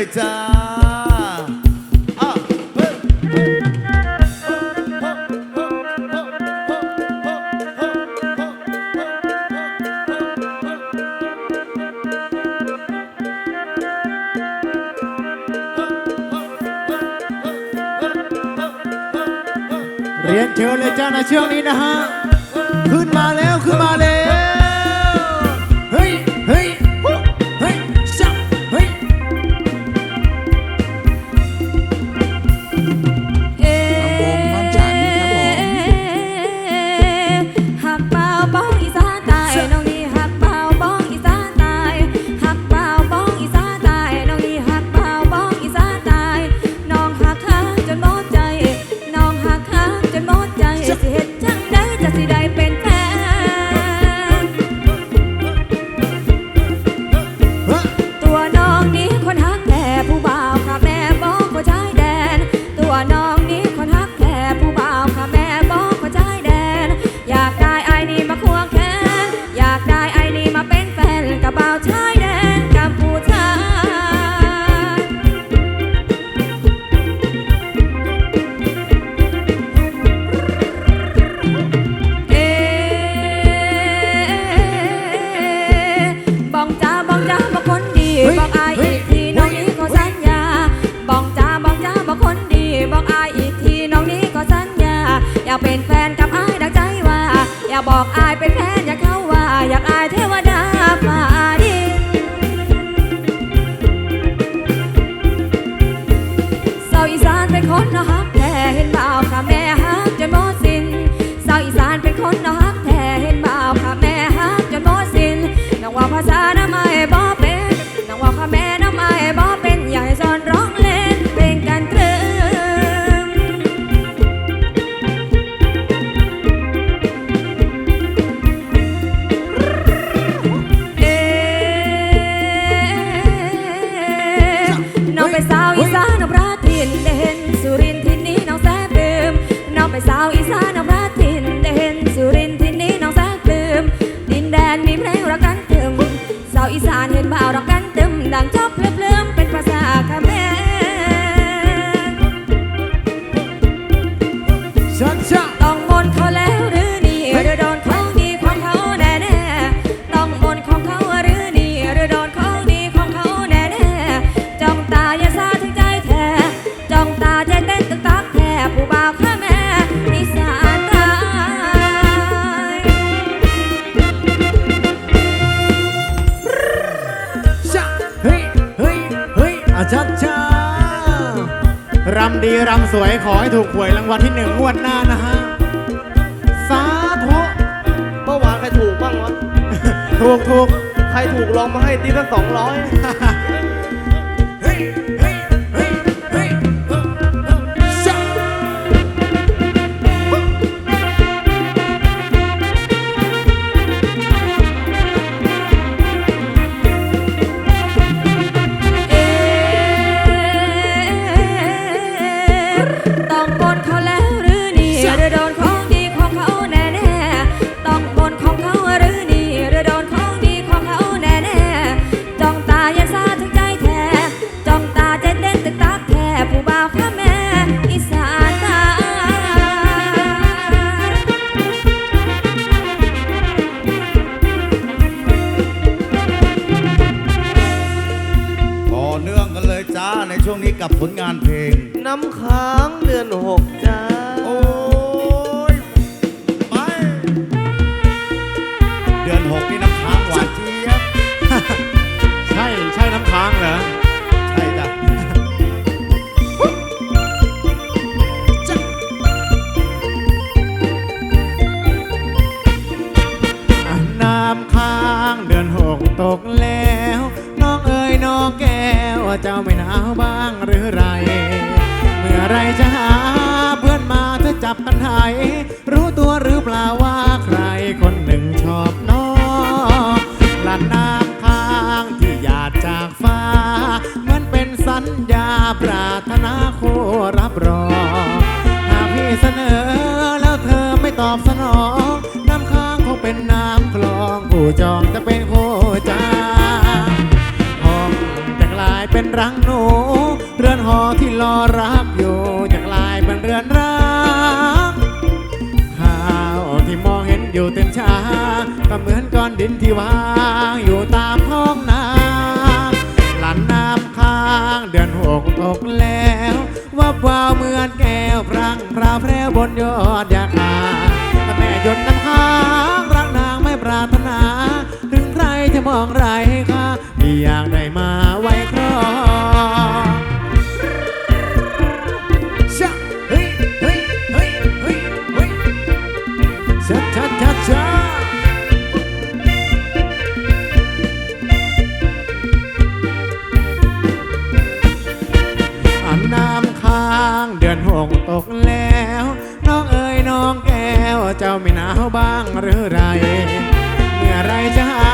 เยจ้าเรียนเชิญเลยจ้าในช่วงนี้นะฮะ นมีเพลงรักกันจึงสาวอีสานเห็นบ่าวรัก รำดีรำสวยขอให้ถูกหวยรางวัลที่หนึ่งงวดหน้านะฮะ สาธุเมื่อวานใครถูกบ้างวะ ถูกถูกใครถูกลองมาให้ตีสักสองร้อย 康了 ตอบสนองน้ำค้างคงเป็นน้ำคลองผู้จองจะเป็นโคจาหอมจะกลายเป็นรังหนู เรือนหอที่รอรักอยู่จะกลายเป็นเรือนร้างข้าวที่มองเห็นอยู่เต็มชาก็เหมือนก้อนดินที่วางอยู่ตามห้องน้ำหลันน้ำค้างเดือนหกตกแล้ว วับวาวเหมือนแก้วพรังพราวแพรวบนยอดยาคาแต่แม่ยนน้ำค้างรักนางไม่ปรารถนา ถึงใครจะมองไรค่ะพี่อยากได้มา เจ้าไม่หนาวบ้างหรือไร เมื่อไรจะหา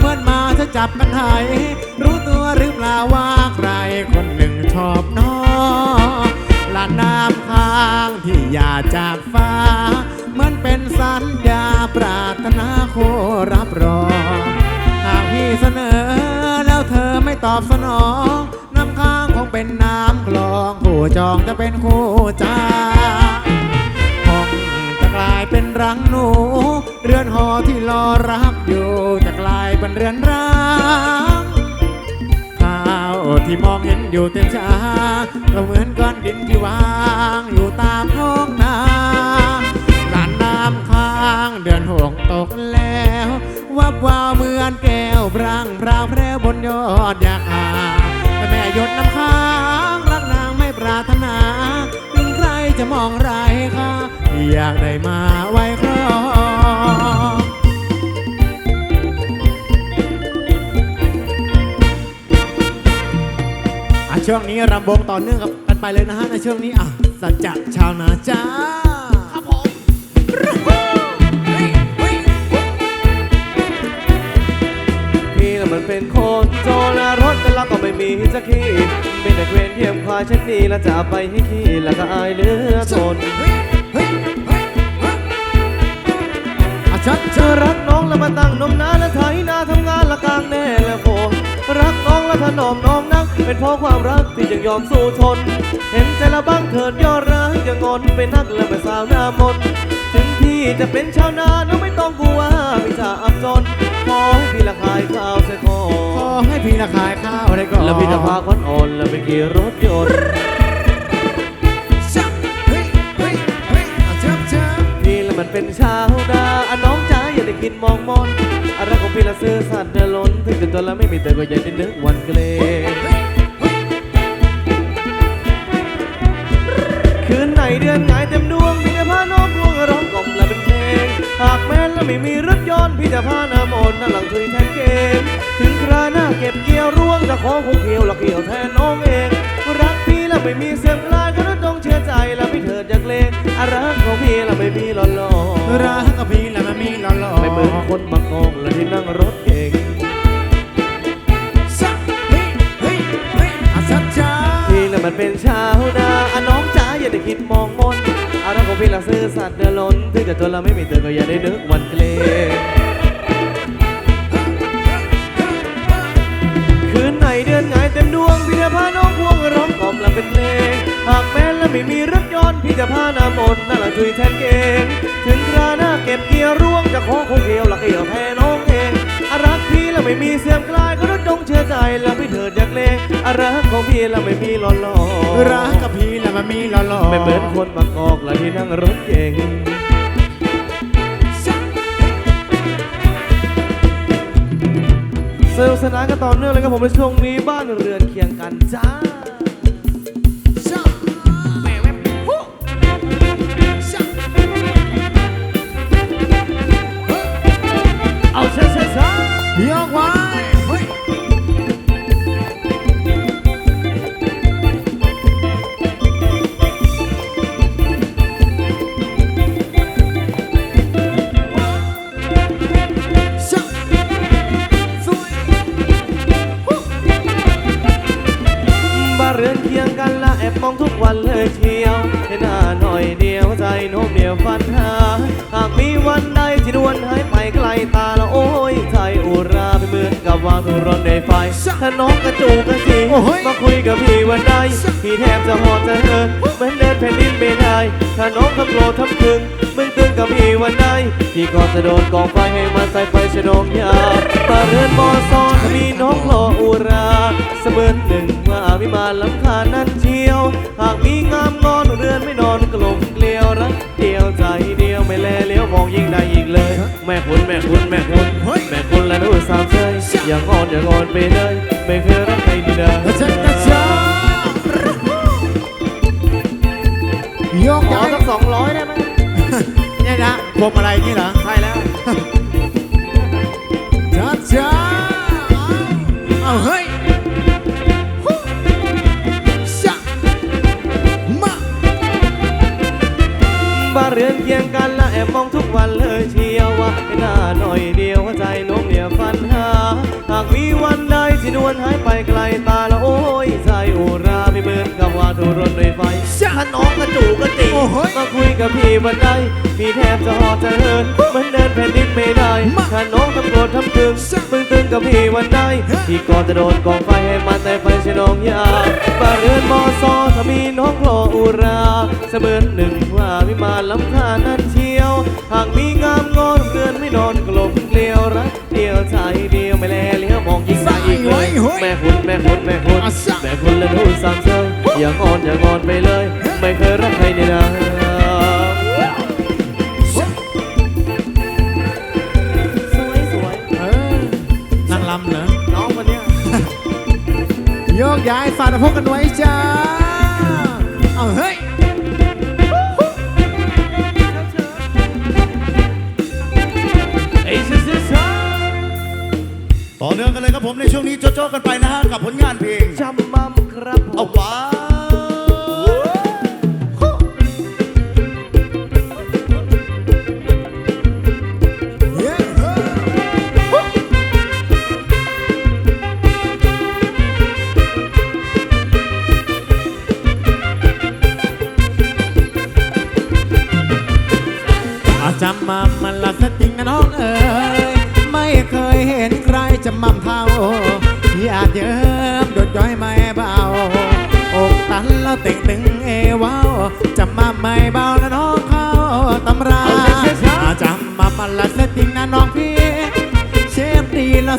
เพื่อนมาจะจับกันไทยรู้ตัวหรือเปล่าว่าใครคนหนึ่งชอบน้องลาน้ำค้างที่อย่าจากฟ้าเหมือนเป็นสัญญาปรารถนาโครับรองหากพี่เสนอแล้วเธอไม่ตอบสนอง น้ำค้างคงเป็นน้ำคลองคู่จองจะเป็นคู่ใจ หอที่รอรับอยู่จะกลายเป็นเรือนร้างข้าวที่มองเห็นอยู่เต็มชาก็เหมือนก้อนดินที่วางอยู่ตามท้องนาลานน้ำค้างเดือนหกตกแล้ววับวาวเหมือนแก้วพรังพราวแพรวบนยอดยาคาแต่แม่หยดน้ำค้างรักนางไม่ปรารถนาถึงใครจะมองไรค่ะ อยากได้มาไว้ครองอะช่วงนี้รำวงต่อเนื่องกับกันไปเลยนะฮะในช่วงนี้อะสัจจะชาวนาจ้าครับผมพี่น่ะมันเป็นคนโจรนรถแต่เราก็ไม่มีสักทีเป็นแต่เกวียนเทียมควายเช่นนี้แล้วจะเอาไปให้ขี้แล้วก็อายเหลือทน เฮ้ยเฮ้ยเฮ้ยเฮ้ยอะชัดเธอรักน้องแล้วมาตั้งนมนานและไถนาทำงานละกลางแน่และโฟนรักน้องและถนอมน้องนัก เป็นเพราะความรักที่ยังยอมสู้ทน เห็นใจละบ้างเถิดยอดร้ายจะงอนไปนักและไปสาวหน้ามนต์ถึงพี่จะเป็นชาวนาน้องไม่ต้องกลัวพี่จะอับจนขอให้พี่ละขายข้าวเสียก่อขอนให้พี่ละขายข้าวได้ก่อนแล้วพี่จะพาคนอ่อนแล้วไปขี่รถยนต์ มันเป็นชาวนาอะน้องจ๋าอย่าได้คิดมองมอนอะไรของพี่ละซื่อสัตย์เดล้นถึงจะตัวละไม่มีแต่ก็อยากได้นึกวันเกลคืนไหนเดือนไหนเต็มดวงพี่จะพาน้องพวงร้องกล่อมและเป็นเพลงหากแม้นแล้วไม่มีรถยนต์พี่จะพาน้ำมนต์นั่งหลังคุยแทนเกมถึงคราหน้าเก็บเกี่ยวร่วงจะขอคงเกี่ยวหลักเกี่ยวแทนน้องเองรักพี่แล้วไม่มีเสียงลายก็ต้อง เชื่อใจแล้วไม่เถิดจากเลงอารักของพี่แล้วไม่มีหล่อหล่อรักกับพี่แล้วมันมีหล่อๆไม่เหมือนคนบางกองและที่นั่งรถเก่งชับเฮ้ยเฮ้ยเฮ้ยอะชัดจ้าพี่น่ะมันเป็นชาวนาอะน้องจ๋าอย่าได้คิดมองมนอารักของพี่ละซื่อสัตย์เดินล้นถึงจะตัวเราไม่มีเธอก็อย่าได้นึกวันเกลคื ไม่มีรถยนต์พี่จะพาน้ำมนต์นั่งหลังคุยแทนเกงถึงคราหน้าเก็บเกี่ยวร่วงจะขอคงเกี่ยวหลักเกี่ยวแทนน้องเองอารักพี่แล้วไม่มีเสื่อมคลายก็ต้องจงเชื่อใจแล้วไม่เถิดอยากเลงอารักของพี่แล้วไม่มีหล่อหล่อรักกับพี่แล้วมันมีหล่อๆไม่เหมือนคนบางกอกและที่นั่งรถเก่งสนุกสนานกันต่อเนื่องเลยครับผมในช่วงนี้บ้านเรือนเคียงกันจ้า ใช่ใช่ใช่ยกไว้เฮ้ยบ้าเรือนเคียงกันละแอบมองทุกวันเลยเชียวเห็นหน้าหน่อยเดียวใจโน้มเดียวฟันหา ถ้าน้องกระจูกกระจีโอ้โหมาคุยกับพี่วันใดพี่แทบจะหอดจะเหินเหมือนเดินแผ่นดินไม่ได้ถ้าน้องทำโกรธทำคึงมึงตึงกับพี่วันใดพี่ก็จะโดนกองไฟให้มันใส่ไฟชะนองยามาเรือนมอซอนมีน้องรออุรา เสมือนหนึ่งว่าวิมานลำคาญนั้นเชียว หากมีงามงอนเรือนไม่นอนกลมเกลียวรัก ไม่แลเลี้ยวมองยิ่งได้อีกเลย แม่คุณแม่คุณแม่คุณเฮ้ยแม่คุณและหนูสามเชยอย่างอ่อนอย่างอ่อนไปเลยไม่เคยรักใครดีนะกระชับกระชับโยกขอย้ายสักสองร้อยได้ไหมเนี่ยนะพวงอะไรนี่เหรอใช่แล้วจ้าจ้าเอาเฮ้ย บ้านเรือนเคียงกันและแอบมองทุกวันเลยเชียวว่าให้หน้าหน่อยเดียวหัวใจโน้มเหนียวฟันหาหากมีวันใดที่นวลหายไปไกลตาละโอ้ กับว่าถูกรนด้วยไฟถ้าน้องกระจูกกระจิโอ้โหมาคุยกับพี่วันใดพี่แทบจะหอดจะเหินเหมือนเดินแผ่นดินไม่ได้มาถ้าน้องทำโกรธทำตึงมึงตึงกับพี่วันใดพี่ก็จะโดนกองไฟให้มันแต่ไฟชะนองยาบ้านเรือนมอซอถ้ามีน้องรออุรา เสมือนหนึ่งว่าวิมานลำคาญนั้นเชียว หากมีงามงอนเรือนไม่นอนกลมเกลียวรักเดียวใจเดียวไม่แลเลี้ยวมอง อย่างอ่อนอย่างอ่อนไปเลย ไม่เคยรักใครในนาสวยสวยเออนางลำเหรอน้องคนเนี้ยโยกย้ายฝาดพกกันไว้จ้าเอาเฮ้ยเอ้ยซื่อซื่อซ่าต่อเนื่องกันเลยครับผมในช่วงนี้โจ๊ะๆกันไปนะฮะกับผลงานเพลงจำมั่ม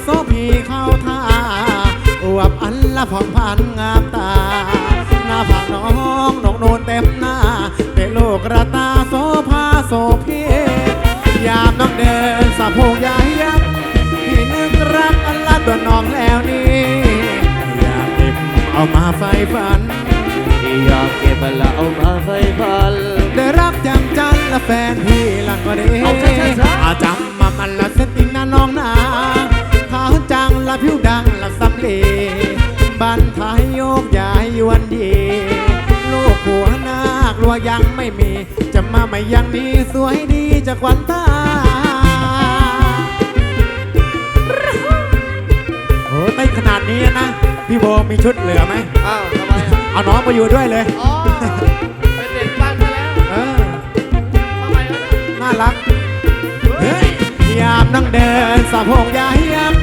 โซพีเข้าท่าอวบอันละผ่องพันงามตา หน้าผากน้องนกนูนเต็มหน้าเป็นโลกระตาโซภาโซพียามน้องเดินสะโพกยายยักษ์พี่นึกรักอันละตัวน้องแล้วนี่อยากเก็บเอามาไฟฝันที่อยากเก็บมาแล้วเอามาไฟพันได้รักจังจันและแฟนพี่ลังก็ดีเอาใช่ๆๆอาจำมามันละสติงนะน้องนาขาวจัง ละผิวดังละสำลีบันทายโยกย้ายวันดีลูกหัวนาครัวยังไม่มี จะมาไม่ยังนี้สวยดีจะควันตาโอ้เต้นขนาดนี้นะ พี่โบมีชุดเหลือไหม อ้าวทำไมอะเอาน้องมาอยู่ด้วยเลย อ๋อ เป็นเด็กบ้านไปแล้วเออ ทำไมวะเนี่ยน่ารัก เฮ้ยยามนั่งเดินสะโพกยายยัก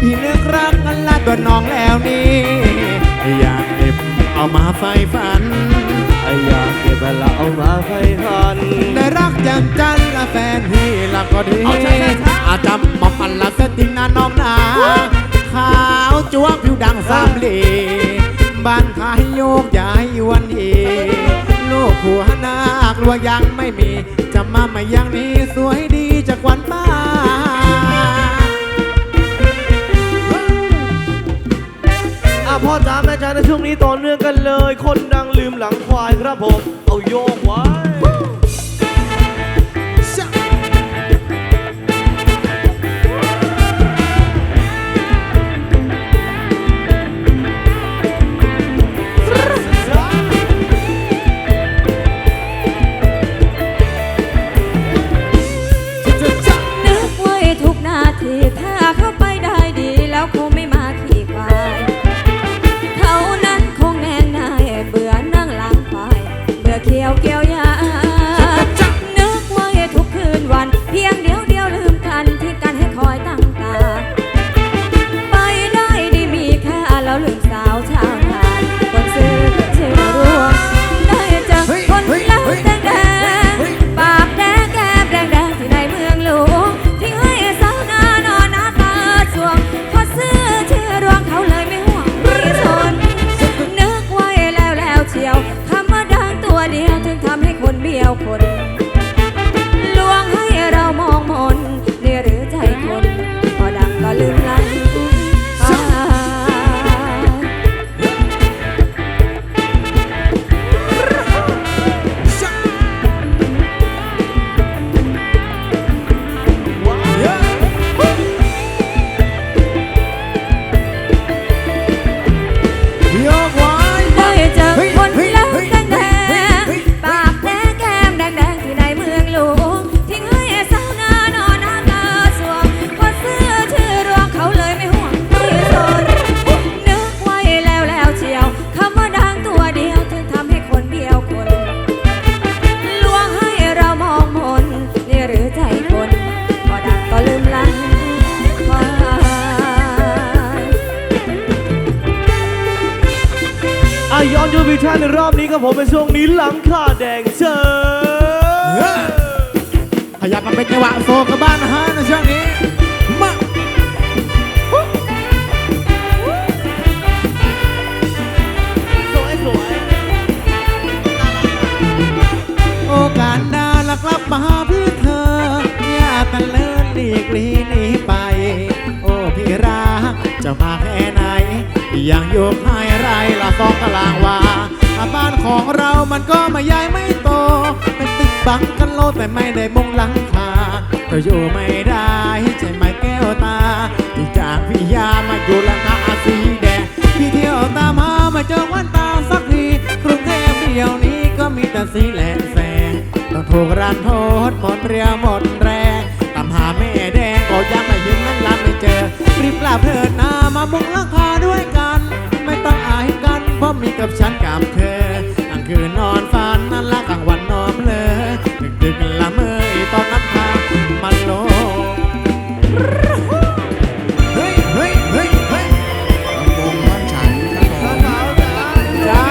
พี่นึกรักกันละตัวน้องแล้วนี่อยากเก็บเอามาไฟฝันอยากเก็บมาแล้วเอามาไฟพันได้รักจันจันละแฟนพี่ละก็ดีอาจำมาปันละเสติงนาน้องนาขาวจ้วงผิวดังสามเหลีบ้านขายโยกย้ายวันอีลูกหัวนาครัวยังไม่มี จะมาไม่ยังนี้สวย ช่วงนี้ต่อเนื่องกันเลย คนดังลืมหลังควายครับผม เอาโยกไว้ ยอนยูวิชั่นในรอบนี้ครับผมเป็นช่วงนี้หลังคาแดงเชิญขยับมาเป็นจังหวะโซกับบ้านนะฮะในช่วงนี้มาสวยสวยโอกาสดาลักลับมาเพื่อเธออย่าตะเลินหลีกลีหนีไป โอ้พี่รักจะมาแค่ไหน ยังอยู่ภายไรละสองตารางวาบ้านของเรามันก็ไม่ใหญ่ไม่โตเป็นตึกบังกันโลแต่ไม่ได้มุงหลังคาก็อยู่ไม่ได้ใช่ไหมแก้วตาที่จากพี่ยามาอยู่ลังคาสีแดงพี่เที่ยวตามหาม่เจอวันตาสักทีกรุงเทพเดียวนี้ก็มีแต่สีแหลกแสงต้องถูกรันโทษหมดเรียวหมดแรงตามหาแม่แดงก็ยังไม่เห็นนั้นลำไม่เจอรีบลับเถิดนามาบุกหลังคาด้วยกัน กับฉันกับเธอกลางคืนนอนฝันนั่นละกลางวันนอนเลยดึกดึกละเมอตอนน้ำตามันลงเฮ้ยเฮ้ยเฮ้ยเฮ้ยลำวงบ้านฉันครับผมสาวจ๋าจ้า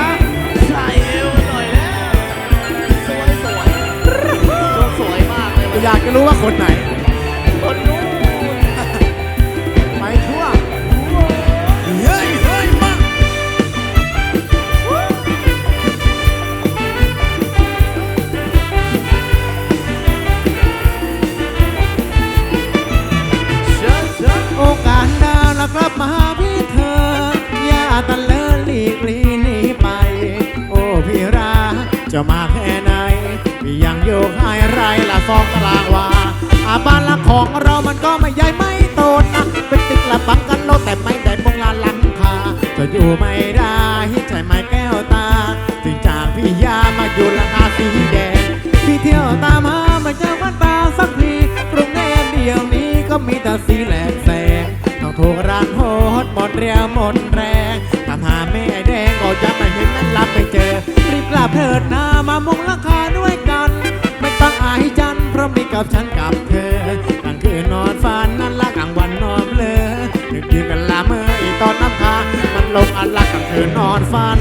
ใส่เอวหน่อยแล้วสวยสวยช่วงสวยมากเลยอยากจะรู้ว่าคนไหน สองตารางวาอาบ้านหลังของเรามันก็ไม่ใหญ่ไม่โตนะเป็นตึกละปังกันโลแต่ไม่ได้มงลานหลังคาจะอยู่ไม่ได้ใช่ไหมแก้วตาถึงจากพี่ยามาอยู่หลังคาสีแดงพี่เที่ยวตามหาไม่เจอวันตาสักทีกรุงเทพเดียวนี้ก็มีแต่สีแหลกแสงต้องถูกร้านโหดหมดเรียวหมดแรงตามหาแม่แดงก็ยังไม่เห็นนั้นรับไม่เจอรีบกลับเถิดนามามุงรา กับฉันกับเธอกลางคืนนอนฝันนั้นละกลางวันนอนเลอดึกดึกกันละเมออีตอนน้ำคามันลงอันละกลางคืนนอนฝัน